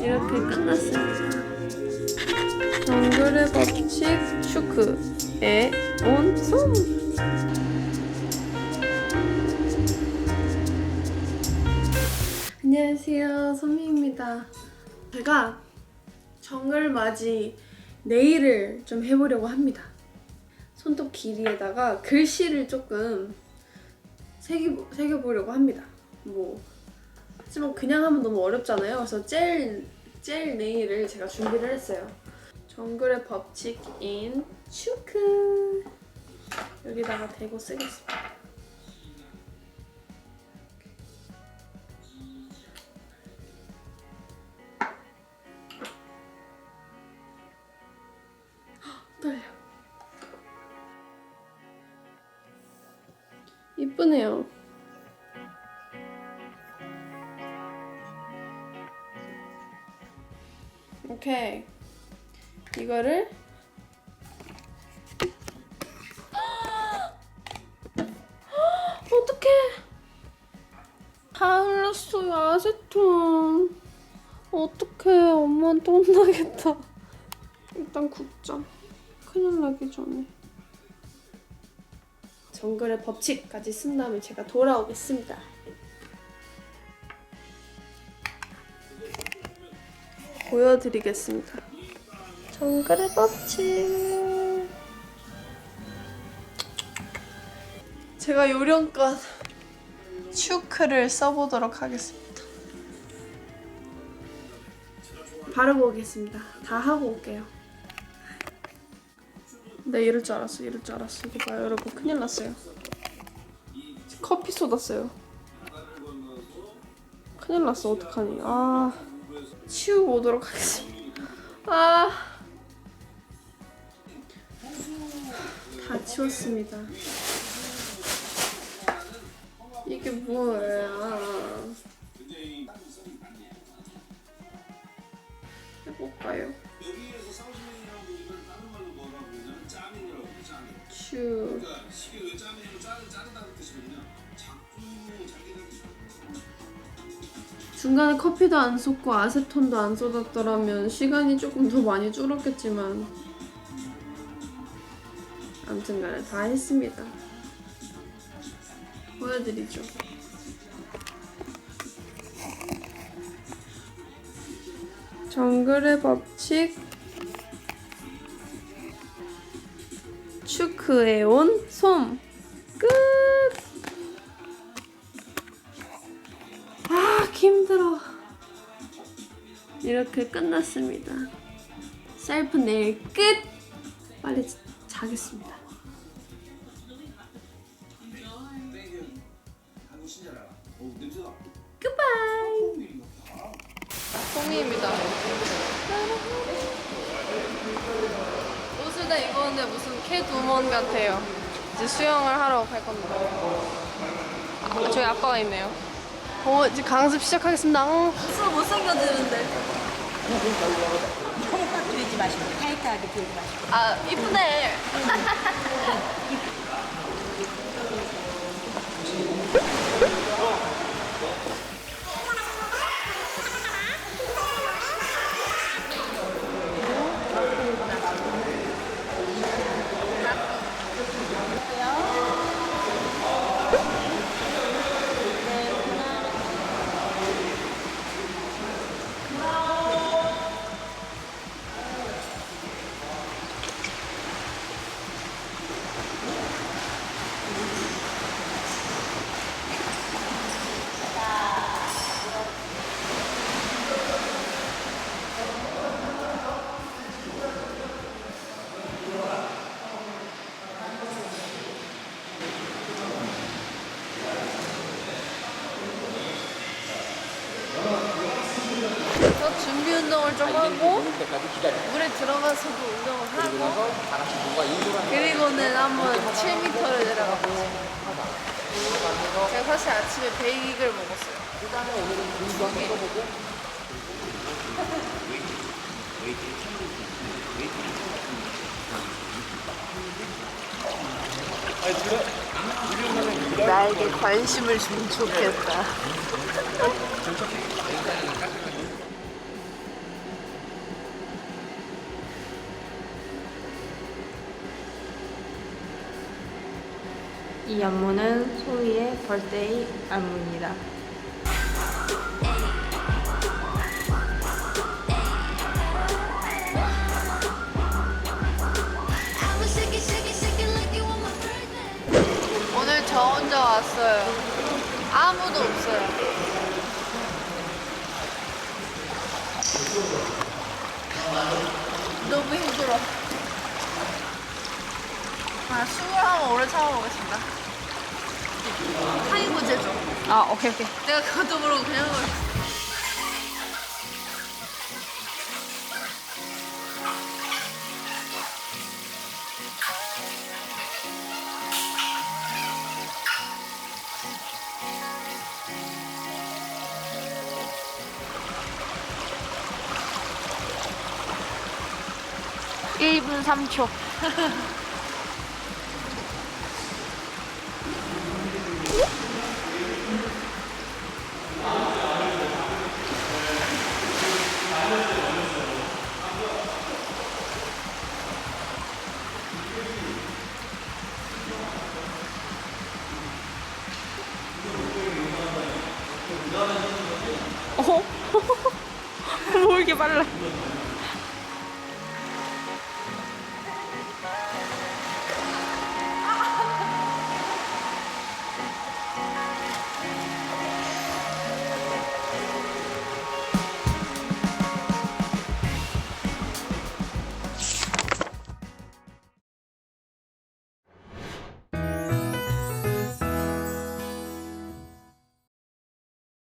이렇게 끝났습니다. 정글의 법칙 슈크의 온솜 안녕하세요 소미입니다. 제가 정글 맞이 네일을 좀 해보려고 합니다. 손톱 길이에다가 글씨를 조금 새겨, 새겨보려고 합니다. 뭐 하지만 그냥 하면 너무 어렵잖아요. 그래서 젤, 젤 네일을 제가 준비를 했어요. 정글의 법칙인 슈크 여기다가 대고 쓰겠습니다. 헉, 떨려. 이쁘네요. 오케이. 이거를 어떡해. 다 흘렸어요, 아세톤. 어떡해, 엄마한테 혼나겠다. 일단 굽자. 큰일 나기 전에. 정글의 법칙까지 쓴 다음에 제가 돌아오겠습니다. 보여드리겠습니다. 정글의 법칙. 제가 요령껏 슈크를 써보도록 하겠습니다. 바르고 오겠습니다. 다 하고 올게요. 네, 이럴 줄 알았어. 이럴 줄 알았어. 이거 봐요, 여러분. 큰일 났어요. 커피 쏟았어요. 큰일 났어. 어떡하니. 아. 치우고 오도록 하겠습니다. 아. 다 치웠습니다. 이게 뭐예요? 해볼까요? 슈. 중간에 커피도 안 쏟고 아세톤도 안 쏟았더라면 시간이 조금 더 많이 줄었겠지만 아무튼 간에 다 했습니다. 보여드리죠. 정글의 법칙 슈크에 온 솜. 힘들어. 이렇게 끝났습니다. 셀프 네일 끝! 빨리 자겠습니다. 굿바이! 송이입니다. 옷을 다 입었는데 무슨 캣우먼 같아요. 이제 수영을 하러 갈 겁니다. 아, 저희 아빠가 있네요. 어, 이제 강습 시작하겠습니다. 어, 술 못생겨지는데. 너무 꽉 들이지 마시고 타이트하게 들이지 마시고 아, 이쁘네. 준비 운동을 좀 하고 물에 들어가서도 운동을 하고 그리고는 한번 7m를 내려가 보죠. 제가 사실 아침에 베이글 먹었어요. 나에게 관심을 주면 좋겠다. 이 안무는 소희의 벌데이 안무입니다. 오늘 저 혼자 왔어요. 아무도 없어요. 너무 힘들어. 아, 숨을 한번 오래 참아보겠습니다. 타이거제죠. 아, 오케이, 오케이. 내가 그것도 모르고 그냥 걸. 일분 3초. paljon.